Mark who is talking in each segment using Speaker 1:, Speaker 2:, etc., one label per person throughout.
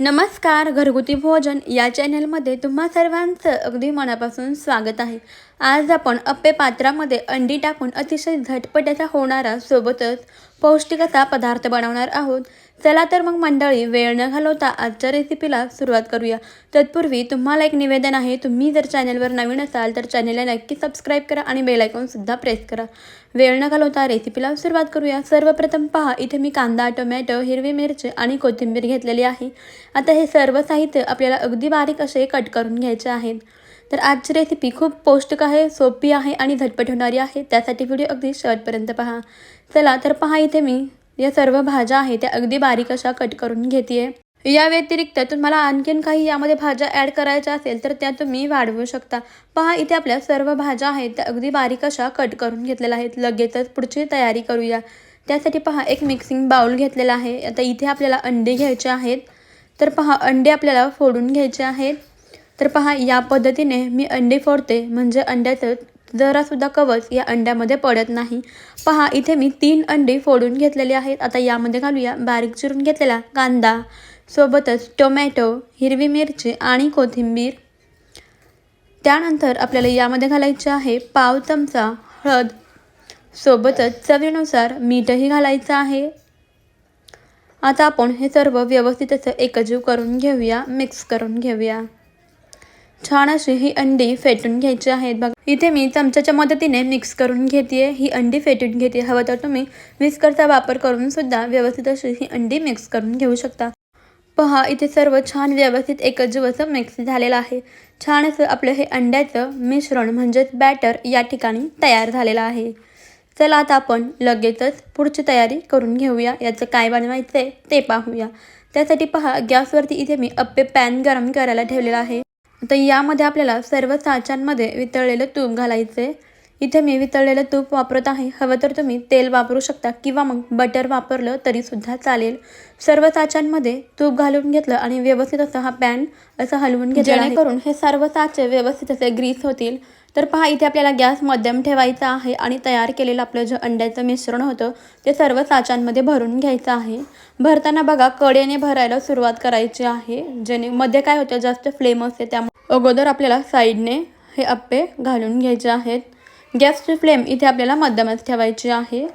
Speaker 1: नमस्कार घरगुती भोजन या चॅनलमध्ये तुम्हा सर्वांचं अगदी मनापासून स्वागत आहे. आज आपण अप्पे पात्रामध्ये अंडी टाकून अतिशय झटपट्याचा होणारा सोबतच पौष्टिक असा पदार्थ बनवणार आहोत. चला तर मग मंडळी वेळ न घालवता आजच्या रेसिपीला सुरुवात करूया. तत्पूर्वी तुम्हाला एक निवेदन आहे तुम्ही जर चॅनलवर नवीन असाल तर चॅनलला नक्की सबस्क्राईब करा आणि बेल आयकॉनसुद्धा प्रेस करा. वेळ न घालवता रेसिपीला सुरुवात करूया. सर्वप्रथम पहा इथे मी कांदा टोमॅटो हिरवी मिरची आणि कोथिंबीर घेतलेली आहे. आता हे सर्व साहित्य आपल्याला अगदी बारीक असे कट करून घ्यायचे आहेत. तर आजची रेसिपी खूप पौष्टिक आहे सोपी आहे आणि झटपट होणारी आहे. त्यासाठी व्हिडिओ अगदी शेवटपर्यंत पहा. चला तर पहा इथे मी या सर्व भाज्या आहेत त्या अगदी बारीक अशा कट करून घेते या व्यतिरिक्त तुम्हाला आणखीन काही यामध्ये भाज्या ॲड करायच्या असेल तर त्या तुम्ही वाढवू शकता. पहा इथे आपल्या सर्व भाज्या आहेत त्या अगदी बारीक अशा कट करून घेतलेल्या आहेत. लगेचच पुढची तयारी करूया. त्यासाठी पहा एक मिक्सिंग बाउल घेतलेला आहे. आता इथे आपल्याला अंडे घ्यायचे आहेत. तर पहा अंडे आपल्याला फोडून घ्यायचे आहेत. तर पहा या पद्धतीने मी अंडे फोडते. म्हणजे अंड्याचं जरासुद्धा कवच या अंड्यामध्ये पडत नाही. पहा इथे मी तीन अंडी फोडून घेतलेले आहेत. आता यामध्ये घालूया बारीक चिरून घेतलेला कांदा सोबतच टोमॅटो हिरवी मिरची आणि कोथिंबीर. त्यानंतर आपल्याला यामध्ये घालायचे आहे पाव चमचा हळद सोबतच चवीनुसार मीठही घालायचं आहे. आता आपण हे सर्व व्यवस्थित असं एकजीव करून घेऊया मिक्स करून घेऊया. छान अशी ही अंडी फेटून घ्यायची आहेत बघा. इथे मी चमच्याच्या मदतीने मिक्स करून घेते ही अंडी फेटून घेते हवं तर तुम्ही विस्करचा वापर करून सुद्धा व्यवस्थित अशी ही अंडी मिक्स करून घेऊ शकता. पहा इथे सर्व छान व्यवस्थित एकजीव असं मिक्स झालेलं आहे. छान असं आपलं हे अंड्याचं मिश्रण म्हणजेच बॅटर या ठिकाणी तयार झालेलं आहे. चला आता आपण लगेचच पुढची तयारी करून घेऊया. याचं काय बनवायचं आहे ते पाहूया. त्यासाठी पहा गॅसवरती इथे मी अप्पे पॅन गरम करायला ठेवलेला आहे. तर यामध्ये आपल्याला सर्व साच्यांमध्ये वितळलेलं तूप घालायचं. आहे इथे मी वितळलेलं तूप वापरत आहे. हवं तर तुम्ही तेल वापरू शकता किंवा मग बटर वापरलं तरीसुद्धा चालेल. सर्व साच्यांमध्ये तूप घालून घेतलं आणि व्यवस्थित असं हा पॅन असं हलवून घेतलं जेणेकरून हे सर्व साचे व्यवस्थित असे ग्रीस होतील. तर पहा इथे आपल्याला गॅस मध्यम ठेवायचा आहे आणि तयार केलेलं आपलं जे अंड्याचं मिश्रण होतं ते सर्व साच्यांमध्ये भरून घ्यायचं आहे. भरताना बघा कडेने भरायला सुरुवात करायची आहे. जेणे मध्ये काय होतं जास्त फ्लेम असते त्यामुळे अगोदर आपल्याला साईडने हे अप्पे घालून घ्यायचे आहेत. गॅसची फ्लेम इथे आपल्याला मध्यमच ठेवायची आहे.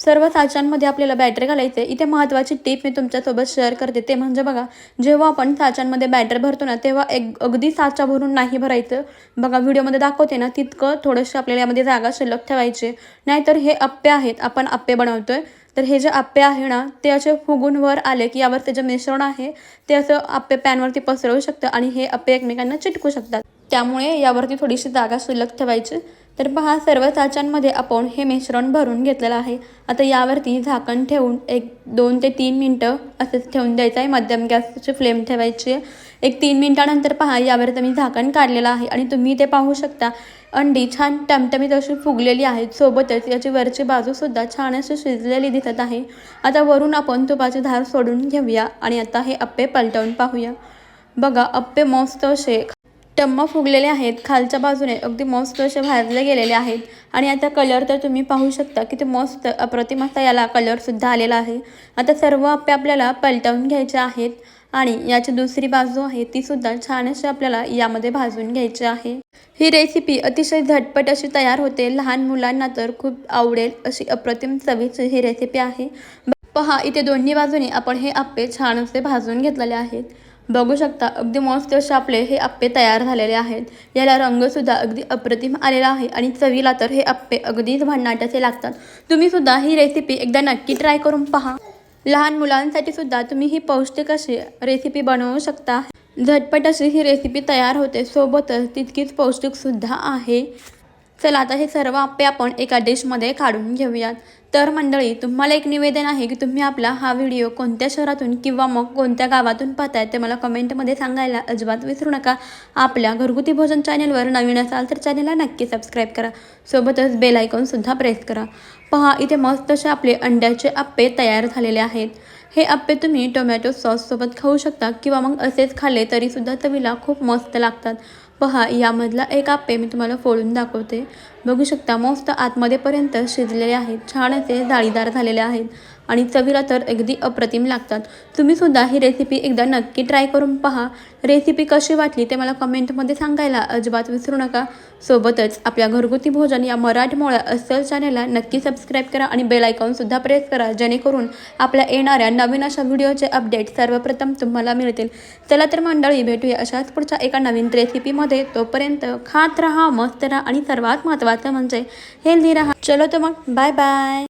Speaker 1: सर्व साच्यांमध्ये आपल्याला बॅटर घालायचे इथे महत्त्वाची टिप मी तुमच्यासोबत शेअर करते. ते म्हणजे बघा जेव्हा आपण साच्यांमध्ये बॅटर भरतो ना तेव्हा एक अगदी साचा भरून नाही भरायचं. बघा व्हिडिओमध्ये दाखवते ना तितकं थोडंसं आपल्याला यामध्ये जागा शिल्लक ठेवायचे नाहीतर हे अप्पे आहेत. आपण अप्पे बनवतोय. तर हे जे आप्पे आहे ना ते असे फुगून वर आले की यावर ते जे मिश्रण आहे ते असं आप्पे पॅनवरती पसरवू शकतं आणि हे आप्पे एकमेकांना चिटकू शकतात. त्यामुळे यावरती थोडीशी जागा शिल्लक ठेवायची. तर पहा सर्व चाच्यांमध्ये आपण हे मिश्रण भरून घेतलेलं आहे. आता यावरती झाकण ठेवून एक दोन ते तीन मिनटं असंच ठेवून द्यायचं आहे. मध्यम गॅसची फ्लेम ठेवायची आहे. एक तीन मिनटानंतर पहा यावर तुम्ही झाकण काढलेलं आहे आणि तुम्ही ते पाहू शकता. अंडी छान टमटमीत अशी फुगलेली आहेत. सोबतच याची वरची बाजूसुद्धा छान अशी शिजलेली दिसत आहे. आता वरून आपण तुपाची धार सोडून घेऊया आणि आता हे अप्पे पलटवून पाहूया. बघा अप्पे मस्त असे टम्म फुगलेले आहेत. खालच्या बाजूने अगदी मस्त असे भाजले गेलेले आहेत. आणि आता कलर तर तुम्ही पाहू शकता की ते मस्त अप्रतिम असा याला कलरसुद्धा आलेला आहे. आता सर्व आप्पे आपल्याला पलटवून घ्यायचे आहेत. आणि याची दुसरी बाजू आहे ती सुद्धा छान अशी आपल्याला यामध्ये भाजून घ्यायची आहे. ही रेसिपी अतिशय झटपट अशी तयार होते. लहान मुलांना तर खूप आवडेल अशी अप्रतिम चवीची ही रेसिपी आहे. पहा इथे दोन्ही बाजूने आपण हे आप्पे छान असे भाजून घेतलेले आहेत. बघू शकता अगदी मस्त असे आपले हे आप्पे तयार झालेले आहेत. याला रंगसुद्धा अगदी अप्रतिम आलेला आहे आणि चवीला तर हे आप्पे अगदीच भन्नाटाचे लागतात. तुम्ही सुद्धा ही रेसिपी एकदा नक्की ट्राय करून पहा. लहान मुलांसाठी सुद्धा तुम्ही ही पौष्टिक अशी रेसिपी बनवू शकता. झटपट अशी ही रेसिपी तयार होते. सोबतच तितकीच पौष्टिकसुद्धा आहे. चला आता हे सर्व आप्पे आपण एका डिशमध्ये काढून घेऊयात. तर मंडळी तुम्हाला एक निवेदन आहे की तुम्ही आपला हा व्हिडिओ कोणत्या शहरातून किंवा मग कोणत्या गावातून पाहताय ते मला कमेंटमध्ये सांगायला अजिबात विसरू नका. आपल्या घरगुती भोजन चॅनलवर नवीन असाल तर चॅनलला नक्की सबस्क्राईब करा. सोबतच बेल आयकॉनसुद्धा प्रेस करा. पहा इथे मस्त असे आपले अंड्याचे आप्पे तयार झालेले आहेत. हे आप्पे तुम्ही टोमॅटो सॉससोबत खाऊ शकता किंवा मग असेच खाल्ले तरीसुद्धा चवीला खूप मस्त लागतात. पहा यामधला एक आप्पे मी तुम्हाला फोडून दाखवते. बघू शकता मस्त आतमध्येपर्यंत शिजलेले आहेत. छान असे जाळीदार झालेले आहेत. आणि चवीला तर अगदी अप्रतिम लागतात. तुम्ही सुद्धा ही रेसिपी एकदा नक्की ट्राय करून पहा. रेसिपी कशी वाटली ते मला कमेंटमध्ये सांगायला अजिबात विसरू नका. सोबतच आपल्या घरगुती भोजन या मराठमोळ्या अस्सल चॅनेलला नक्की सबस्क्राईब करा आणि बेल आयकॉनसुद्धा प्रेस करा जेणेकरून आपल्या येणाऱ्या नवीन अशा व्हिडिओचे अपडेट सर्वप्रथम तुम्हाला मिळतील. चला तर मंडळी भेटूया अशाच पुढच्या एका नवीन रेसिपीमध्ये तोपर्यंत खात राहा मस्त राहा आणि सर्वात महत्त्वाचं म्हणजे हेल्दी राहा. चलो तर मग बाय बाय